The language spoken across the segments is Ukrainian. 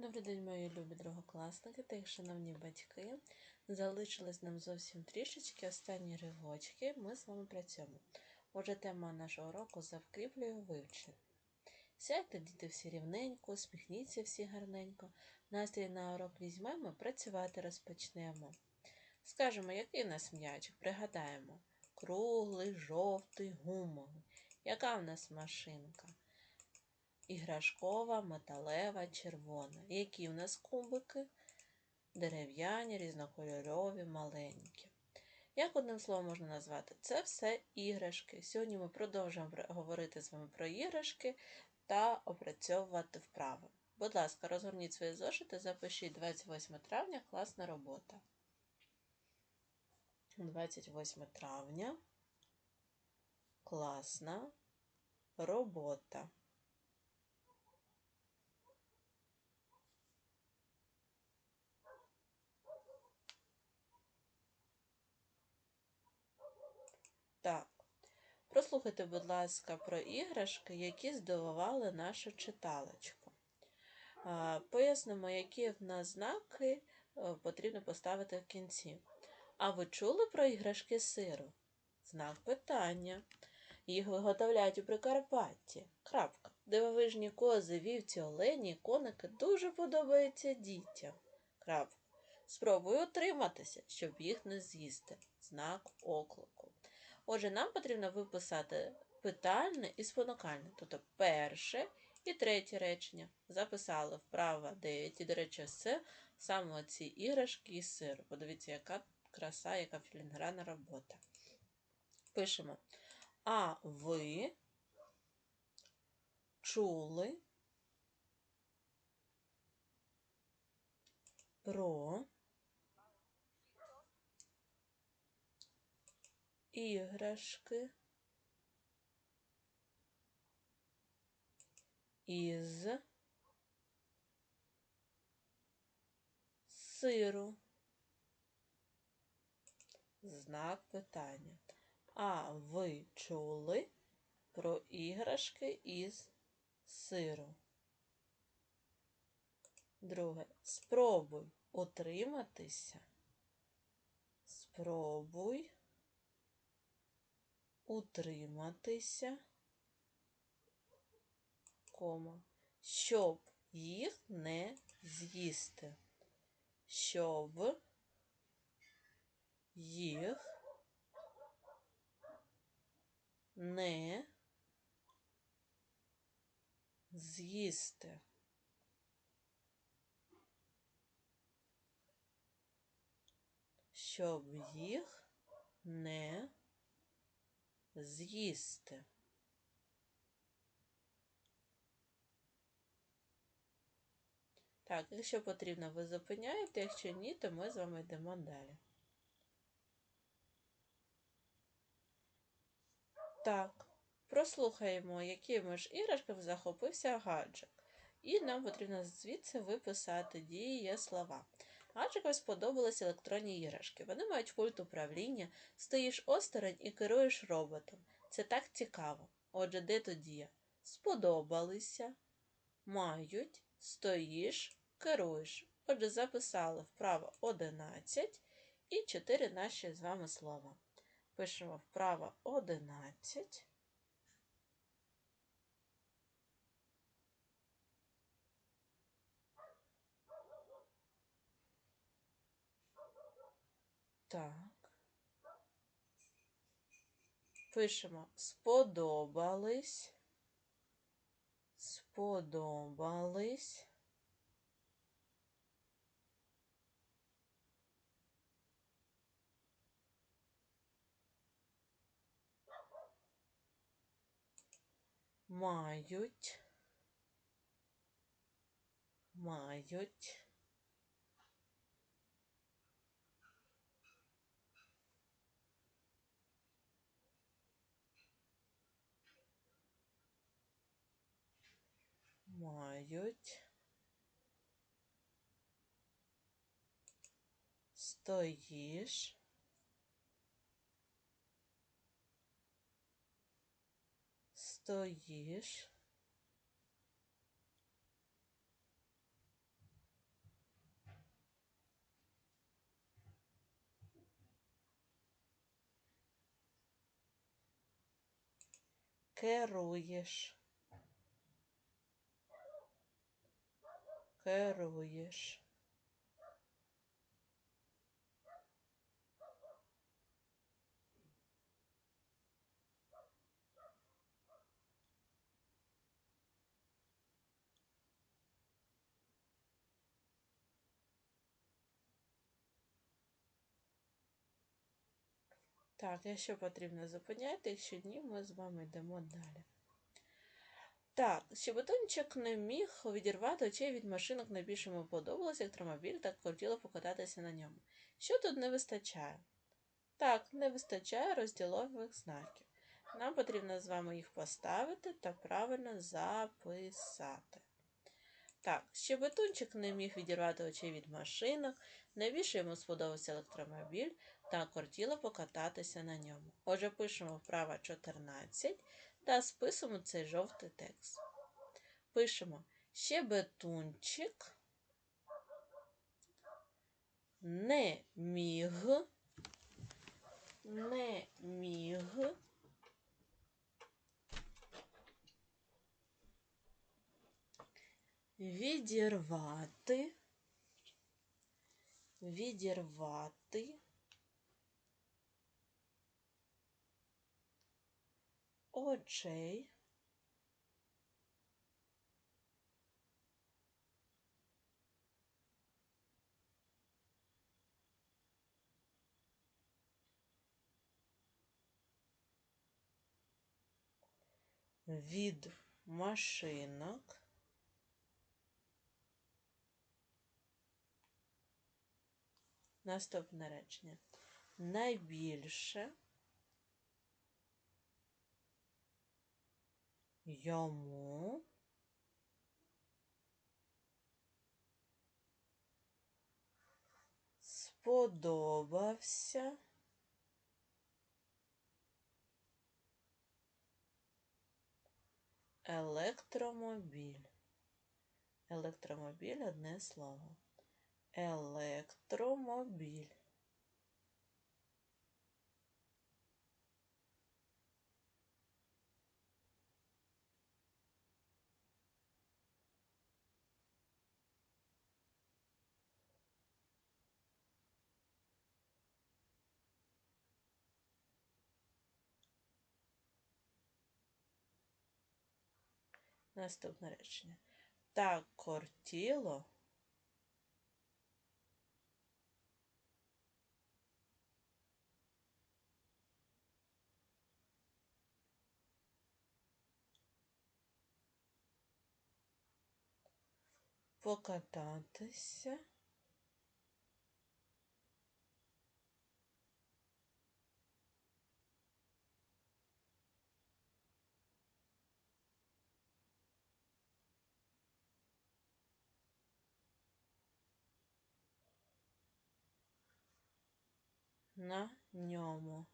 Добрий день, мої любі другокласники та їх шановні батьки. Залишилось нам зовсім трішечки останні ривочки. Ми з вами працюємо. Отже, тема нашого уроку завкріплюю вивчення. Сядьте, діти, всі рівненько, усміхніться всі гарненько. Настрій на урок візьмемо, працювати розпочнемо. Скажемо, який у нас м'ячик, пригадаємо. Круглий, жовтий, гумовий. Яка в нас машинка? Іграшкова, металева, червона. Які в нас кубики? Дерев'яні, різнокольорові, маленькі. Як одним словом можна назвати? Це все іграшки. Сьогодні ми продовжуємо говорити з вами про іграшки та опрацьовувати вправи. Будь ласка, розгорніть свої зошити, запишіть 28 травня класна робота. 28 травня. Класна робота. Так. Прослухайте, будь ласка, про іграшки, які здивували нашу читалочку. Пояснимо, які в нас знаки е, потрібно поставити в кінці. А ви чули про іграшки сиру? Знак питання. Їх виготовляють у Прикарпатті. Крапка. Дивовижні кози, вівці, олені, коники дуже подобаються дітям. Крапка. Спробуй утриматися, щоб їх не з'їсти. Знак оклику. Отже, нам потрібно виписати питальне і спонукальне, тобто перше і третє речення. Записали вправо 9. І, до речі, це саме ці іграшки і сир. Подивіться, яка краса, яка філінграна робота. Пишемо. А ви чули про іграшки із сиру. Знак питання. А ви чули про іграшки із сиру? Друге. Спробуй утриматися. Спробуй утриматися, кома, щоб їх не з'їсти, щоб їх не з'їсти. Щоб їх не з'їсти. Так, якщо потрібно, ви зупиняєте, якщо ні, то ми з вами йдемо далі. Так, прослухаємо, якими ж іграшками захопився гаджик. І нам потрібно звідси виписати дії слова. Гаджикові сподобались електронні іграшки. Вони мають пульт управління, стоїш осторонь і керуєш роботом. Це так цікаво. Отже, де тут дія? Сподобалися, мають, стоїш, керуєш. Отже, записали вправо 11 і 4 наші з вами слова. Пишемо вправо 11. Так. Пишемо сподобались. Сподобались. Мають. Мають. мають стоїш. Стоїш. Керуєш. Керуєш. Так, якщо потрібно зупиняти, якщо ні, ми з вами йдемо далі. Так, щебетунчик не міг відірвати очей від машинок, найбільше йому подобалося електромобіль, так хотіло покататися на ньому. Що тут не вистачає? Так, не вистачає розділових знаків. Нам потрібно з вами їх поставити та правильно записати. Так, щебетунчик не міг відірвати очей від машинок, найбільше йому сподобався електромобіль та кортіло покататися на ньому. Отже, пишемо вправа 14 та списуємо цей жовтий текст. Пишемо щебетунчик не міг, не міг. Відірвати, відірвати очей від машинок. Наступне речення. Найбільше йому сподобався електромобіль. Електромобіль одне слово. Електромобіль. Наступне речення. Так кортіло. Покататися. На ньому.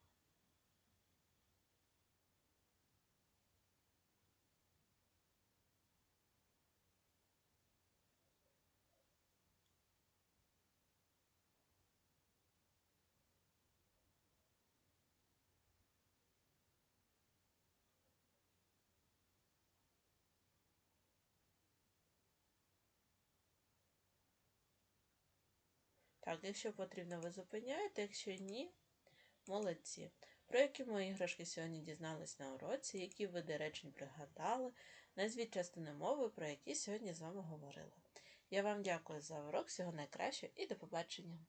Так, якщо потрібно, ви зупиняєте, якщо ні, молодці. Про які мої іграшки сьогодні дізнались на уроці, які види речень пригадали, назвіть частини мови, про які сьогодні з вами говорила. Я вам дякую за урок, всього найкращого і до побачення!